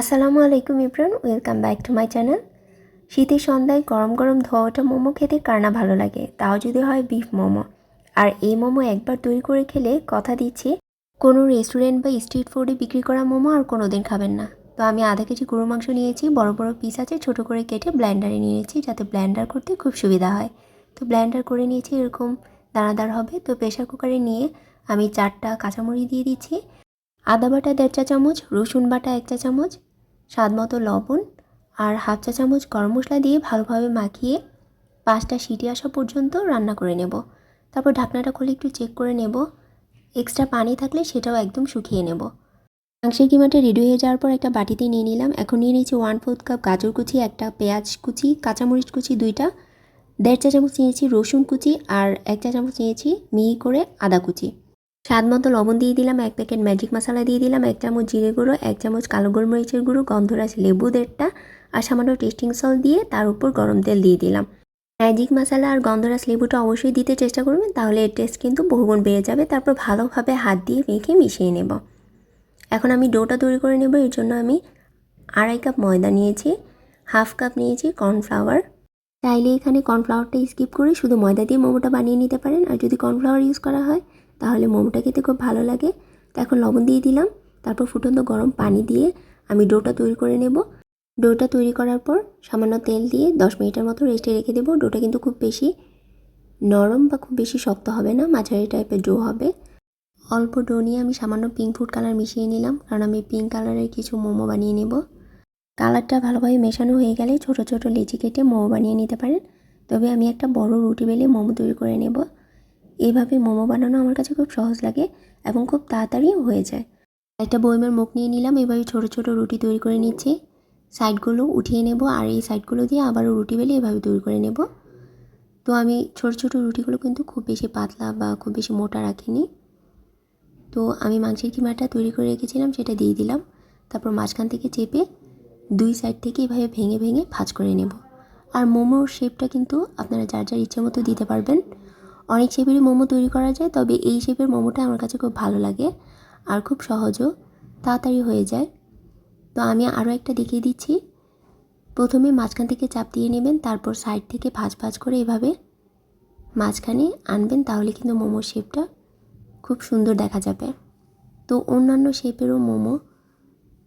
আসসালামু আলাইকুম Ibran welcome back to my channel. শীতের সন্ধ্যায় গরম গরম ধোয়াটা মোমো খেতে কার না ভালো লাগে? তাও যদি হয় বিফ মোমো। আর এই মোমো একবার তৈরি করে খেলে কথা দিচ্ছি, কোনো রেস্টুরেন্ট বা স্ট্রিট ফুডে বিক্রি করা মোমো আর কোনো দিন খাবেন না। তো আমি আধা কেজি গরু মাংস নিয়েছি, বড় বড় পিস আছে, ছোট করে কেটে ব্ল্যান্ডারে নিয়েছি যাতে ব্ল্যান্ডার করতে খুব সুবিধা হয়। তো ব্ল্যান্ডার করে নিয়েছি, এরকম দানাদার হবে। তো প্রেশার কুকারে নিয়ে আমি চারটা কাঁচামরিচ দিয়ে দিচ্ছি। আদা বাটা দেড় চা চামচ, রসুন বাটা এক চা চামচ স্বাদ মতো লবণ আর হাফ চা চামচ গরম মশলা দিয়ে ভালোভাবে মাখিয়ে পাঁচটা সিটি আসা পর্যন্ত রান্না করে নেব। তারপর ঢাকনাটা খুলে একটু চেক করে নেব। এক্সট্রা পানি থাকলে সেটাও একদম শুকিয়ে নেব। মাংসের কিমাটা রেডি হয়ে যাওয়ার পর একটা বাটিতে নিয়ে নিলাম। এখন নিয়ে নিয়েছি ওয়ান ফোর্থ কাপ গাজর কুচি, একটা পেঁয়াজ কুচি, কাঁচামরিচ কুচি দুইটা, দেড় চা চামচ নিয়েছি রসুন কুচি আর এক চা চামচ নিয়েছি মিহি করে আদা কুচি। স্বাদ মতো লবণ দিয়ে দিলাম, এক প্যাকেট ম্যাজিক মশলা দিয়ে দিলাম, এক চামচ জিরে গুঁড়ো, এক চামচ কালো গোলমরিচের গুঁড়ো, গন্ধরাজ লেবু দেড়টা আর সামান্য টেস্টিং সল্ট দিয়ে তার উপর গরম তেল দিয়ে দিলাম। ম্যাজিক মশলা আর গন্ধরাজ লেবুটা অবশ্যই দিতে চেষ্টা করবেন, তাহলে এর টেস্ট কিন্তু বহুগুণ বেড়ে যাবে। তারপর ভালোভাবে হাত দিয়ে মেখে মিশিয়ে নেব। এখন আমি ডোটা তৈরি করে নেব, এর জন্য আমি আড়াই কাপ ময়দা নিয়েছি, হাফ কাপ নিয়েছি কর্নফ্লাওয়ার। চাইলে এখানে কর্নফ্লাওয়ারটা স্কিপ করে শুধু ময়দা দিয়ে মোমোটা বানিয়ে নিতে পারেন, আর যদি কর্নফ্লাওয়ার ইউজ করা হয় তাহলে মোমোটা খেতে খুব ভালো লাগে। তো এখন লবণ দিয়ে দিলাম। তারপর ফুটন্ত গরম পানি দিয়ে আমি ডোটা তৈরি করে নেব। ডোটা তৈরি করার পর সামান্য তেল দিয়ে দশ মিনিটের মতো রেস্টে রেখে দেবো। ডোটা কিন্তু খুব বেশি নরম বা খুব বেশি শক্ত হবে না, মাঝারি টাইপের ডো হবে। অল্প ডো নিয়ে আমি সামান্য পিঙ্ক ফুড কালার মিশিয়ে নিলাম, কারণ আমি পিঙ্ক কালারের কিছু মোমো বানিয়ে নেব। কালারটা ভালোভাবে মেশানো হয়ে গেলে ছোট ছোট লেচি কেটে মোমো বানিয়ে নিতে পারেন। তবে আমি একটা বড় রুটি বেলে মোমো তৈরি করে নেব। এইভাবে মোমো বানানো আমার কাছে খুব সহজ লাগে এবং খুব তাড়াতাড়িও হয়ে যায়। একটা বইমের মুখ নিয়ে নিলাম এভাবে ছোট ছোট রুটি তৈরি করে নিচ্ছি। সাইডগুলো উঠিয়ে নেব আর এই সাইডগুলো দিয়ে আবারও রুটি বেলে এভাবে তৈরি করে নেব। তো আমি ছোট ছোট রুটিগুলো কিন্তু খুব বেশি পাতলা বা খুব বেশি মোটা রাখিনি। তো আমি মাংসের কিমাটা তৈরি করে রেখেছিলাম, সেটা দিয়ে দিলাম। তারপর মাঝখান থেকে চেপে দুই সাইড থেকে এভাবে ভেঙে ভেঙে ভাজ করে নেব। আর মোমোর শেপটা কিন্তু আপনারা যার যার ইচ্ছে মতো দিতে পারবেন। অনেক শেপেরই মোমো তৈরি করা যায়, তবে এই শেপের মোমোটা আমার কাছে খুব ভালো লাগে আর খুব সহজও, তাড়াতাড়ি হয়ে যায়। তো আমি আরও একটা দেখিয়ে দিচ্ছি। প্রথমে মাঝখান থেকে চাপ দিয়ে নেবেন, তারপর সাইড থেকে ভাজ ভাজ করে এভাবে মাঝখানে আনবেন, তাহলে কিন্তু মোমোর শেপটা খুব সুন্দর দেখা যাবে। তো অন্যান্য শেপেরও মোমো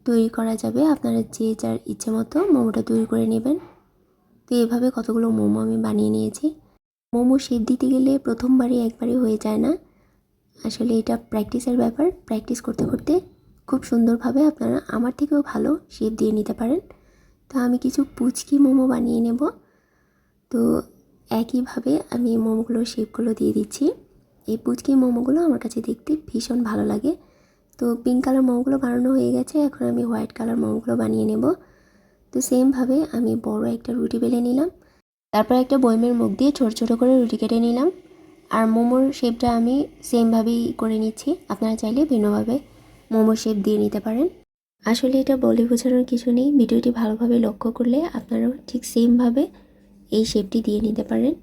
তৈরি করা যাবে, আপনারা যে যার ইচ্ছে মতো মোমোটা তৈরি করে নেবেন। তো এভাবে কতগুলো মোমো আমি বানিয়ে নিয়েছি। মোমো শেপ দিতে গেলে প্রথমবারই একবারে হয়ে যায় না। আসলে এটা প্র্যাকটিসের ব্যাপার। প্র্যাকটিস করতে করতে খুব সুন্দরভাবে আপনারা আমার থেকেও ভালো শেপ দিয়ে নিতে পারেন। তো আমি কিছু পুচকি মোমো বানিয়ে নেব। তো একইভাবে আমি মোমোগুলোর শেপগুলো দিয়ে দিচ্ছি। এই পুচকি মোমোগুলো আমার কাছে দেখতে ভীষণ ভালো লাগে। তো পিঙ্ক কালার মোমোগুলো বানানো হয়ে গেছে। এখন আমি হোয়াইট কালার মোমোগুলো বানিয়ে নেব। তো সেমভাবে আমি বড় একটা রুটি বেলে নিলাম। তারপর একটা বয়মের মুখ দিয়ে ছোটো ছোটো করে রুটি কেটে নিলাম। আর মোমোর শেপটা আমি সেমভাবেই করে নিচ্ছি। আপনারা চাইলে ভিন্নভাবে মোমোর শেপ দিয়ে নিতে পারেন। আসলে এটা বলে বোঝানোর কিছু নেই। ভিডিওটি ভালোভাবে লক্ষ্য করলে আপনারাও ঠিক সেমভাবে এই শেপটি দিয়ে নিতে পারেন।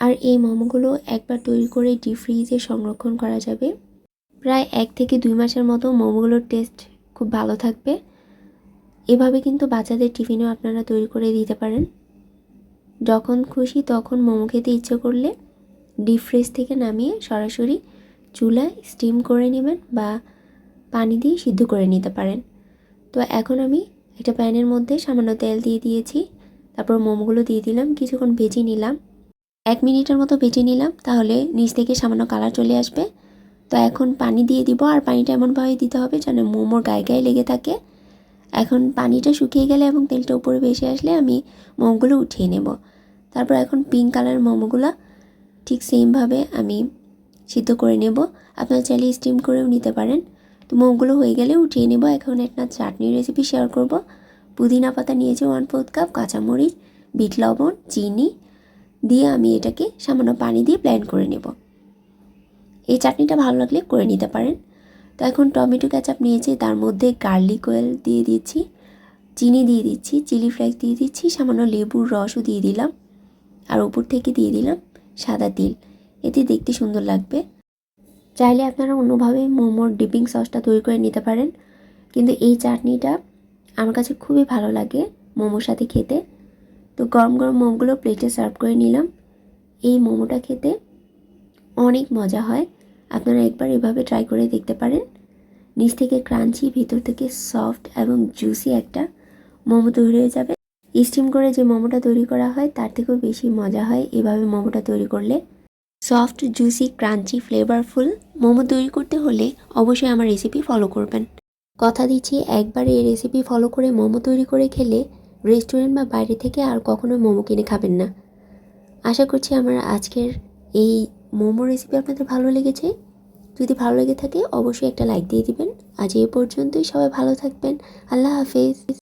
আর এই মোমোগুলো একবার তৈরি করে ডিপ ফ্রিজে সংরক্ষণ করা যাবে। প্রায় এক থেকে দুই মাসের মতো মোমোগুলোর টেস্ট খুব ভালো থাকবে। এভাবে কিন্তু বাচ্চাদের টিফিনও আপনারা তৈরি করে দিতে পারেন। যখন খুশি তখন মোমো খেতে ইচ্ছে করলে ডিপ ফ্রিজ থেকে নামিয়ে সরাসরি চুলায় স্টিম করে নেবেন বা পানি দিয়ে সিদ্ধ করে নিতে পারেন। তো এখন আমি একটা প্যানের মধ্যে সামান্য তেল দিয়ে দিয়েছি, তারপর মোমোগুলো দিয়ে দিলাম, কিছুক্ষণ ভেজে নিলাম। এক মিনিটের মতো ভেজে নিলাম, তাহলে নিচ থেকে সামান্য কালার চলে আসবে। তো এখন পানি দিয়ে দিব, আর পানিটা এমনভাবে দিতে হবে যেন মোমোর গায়ে গায়ে লেগে থাকে। এখন পানিটা শুকিয়ে গেলে এবং তেলটা উপরে বেশি আসলে আমি মোমোগুলো উঠিয়ে নেব। তারপর এখন পিঙ্ক কালার মোমোগুলো ঠিক সেমভাবে আমি সিদ্ধ করে নেব। আপনারা চাইলে স্টিম করেও নিতে পারেন। তো মোমোগুলো হয়ে গেলে উঠিয়ে নেব। এখন একটা চাটনির রেসিপি শেয়ার করব। পুদিনা পাতা নিয়েছি ওয়ান ফোর্থ কাপ কাঁচামরিচ, বিট লবণ, চিনি দিয়ে আমি এটাকে সামান্য পানি দিয়ে ব্লেন্ড করে নেব। এই চাটনিটা ভালো লাগলে করে নিতে পারেন। তো এখন টমেটো ক্যাচাপ নিয়েছি, তার মধ্যে গার্লিক অয়েল দিয়ে দিচ্ছি, চিনি দিয়ে দিচ্ছি, চিলি ফ্লেক্স দিয়ে দিচ্ছি, সামান্য লেবুর রসও দিয়ে দিলাম, আর উপর থেকে দিয়ে দিলাম সাদা তিল। এতে দেখতে সুন্দর লাগবে। চাইলে আপনারা অন্যভাবে মোমোর ডিপিং সসটা তৈরি করে নিতে পারেন, কিন্তু এই চাটনিটা আমার কাছে খুবই ভালো লাগে মোমোর সাথে খেতে। তো গরম গরম মোমোগুলো প্লেটে সার্ভ করে নিলাম। এই মোমোটা খেতে অনেক মজা হয়। আপনারা একবার এভাবে ট্রাই করে দেখতে পারেন। নিচ থেকে ক্রাঞ্চি ভিতর থেকে সফট এবং জুসি একটা মোমো তৈরি হয়ে যাবে। স্টিম করে যে মোমোটা তৈরি করা হয়, তার থেকেও বেশি মজা হয় এভাবে মোমোটা তৈরি করলে। Soft juicy crunchy flavourful momo তৈরি করতে হলে অবশ্যই আমার রেসিপি ফলো করবেন। কথা দিচ্ছি, একবার এই রেসিপি ফলো করে মোমো তৈরি করে খেলে রেস্টুরেন্ট বা বাইরে থেকে আর কখনো মোমো কিনে খাবেন না। আশা করছি আমার আজকের এই মোমো রেসিপি আপনাদের ভালো লেগেছে? যদি ভালো লেগে থাকে, অবশ্যই একটা লাইক দিয়ে দিবেন। আজ এ পর্যন্তই, সবাই ভালো থাকবেন। আল্লাহ হাফেজ।